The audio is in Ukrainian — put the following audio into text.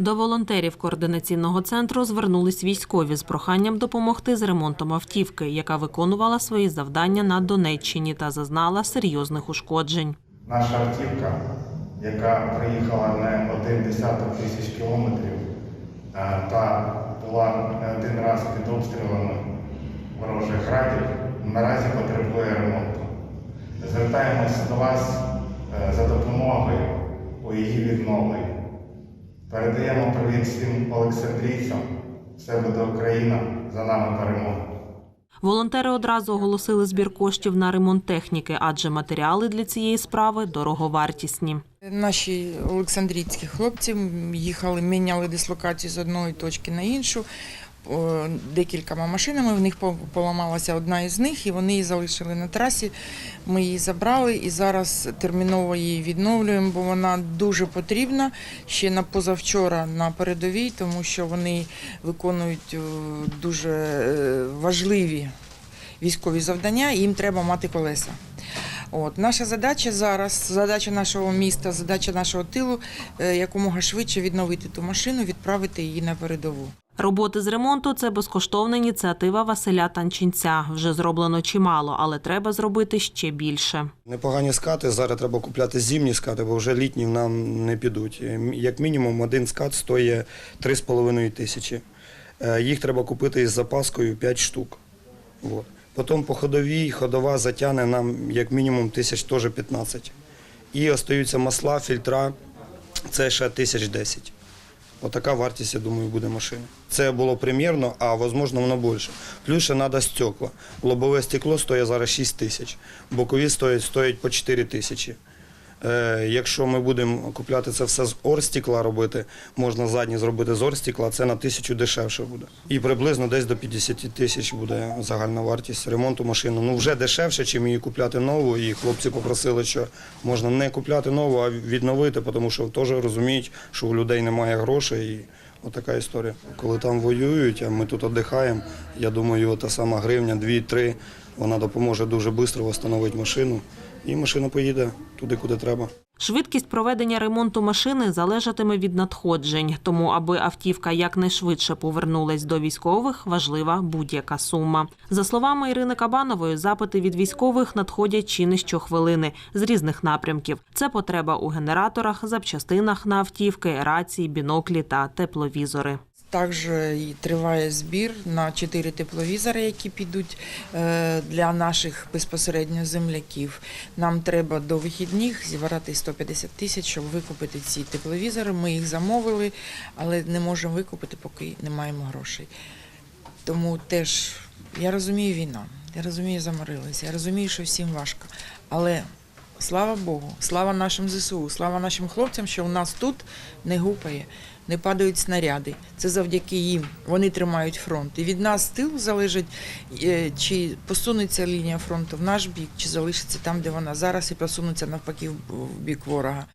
До волонтерів координаційного центру звернулись військові з проханням допомогти з ремонтом автівки, яка виконувала свої завдання на Донеччині та зазнала серйозних ушкоджень. Наша автівка, яка приїхала не один десяток тисяч кілометрів е, та була не один раз під обстрілами ворожих градів, наразі потребує ремонту. Звертаємося до вас е, за допомогою у її відновленні. Передаємо привіт всім олександрійцям. Все буде Україна, за нами перемога. Волонтери одразу оголосили збір коштів на ремонт техніки, адже матеріали для цієї справи дороговартісні. Наші олександрійські хлопці їхали, міняли дислокацію з одної точки на іншу. О, Декількома машинами в них поламалася одна із них, і вони її залишили на трасі. Ми її забрали і зараз терміново її відновлюємо, бо вона дуже потрібна ще на позавчора на передовій, тому що вони виконують е, дуже е, важливі військові завдання, і їм треба мати колеса. От наша задача зараз, задача нашого міста, задача нашого тилу е, якомога швидше відновити ту машину, відправити її на передову. Роботи з ремонту це безкоштовна ініціатива Василя Танчинця. Вже зроблено чимало, але треба зробити ще більше. Непогані скати. Зараз треба купляти зимні скати, бо вже літні нам не підуть. Е, Як мінімум, один скат стоїть 3,5 тисячі. Е, Їх треба купити із запаскою 5 штук. От. Потім по ходовій, ходова затягне нам як мінімум тисяч теж 15. І остаються масла, фільтра, це ще тисяч 10. Отака вартість, я думаю, буде машини. Це було примірно, а можливо воно більше. Плюс ще треба стекла. Лобове стекло стоїть зараз 6 тисяч, бокові стоять, стоять по 4 тисячі. Е, якщо ми будемо купляти це все з орстекла робити, можна задні зробити з орстекла, це на тисячу дешевше буде. І приблизно десь до 50 тисяч буде загальна вартість ремонту машини. Ну вже дешевше, чим її купляти нову. І хлопці попросили, що можна не купляти нову, а відновити, тому що теж розуміють, що у людей немає грошей. І отака історія. Коли там воюють, а ми тут віддихаємо, я думаю, та сама гривня, 2-3, вона допоможе дуже швидко встановити машину. І машина поїде туди, куди треба. Швидкість проведення ремонту машини залежатиме від надходжень, тому аби автівка якнайшвидше повернулась до військових, важлива будь-яка сума. За словами Ірини Кабанової, запити від військових надходять чи не щохвилини з різних напрямків. Це потреба у генераторах, запчастинах на автівки, рації, біноклі та тепловізори. Також триває збір на чотири тепловізори, які підуть е, для наших безпосередньо земляків. Нам треба до вихідних зібрати 150 тисяч, щоб викупити ці тепловізори. Ми їх замовили, але не можемо викупити, поки не маємо грошей. Тому теж я розумію війна, я розумію, заморилися, я розумію, що всім важко. Але слава Богу, слава нашим ЗСУ, слава нашим хлопцям, що у нас тут не гупає, не падають снаряди. Це завдяки їм. Вони тримають фронт. І від нас тил залежить, е, чи посунеться лінія фронту в наш бік, чи залишиться там, де вона зараз, і посунеться навпаки в бік ворога.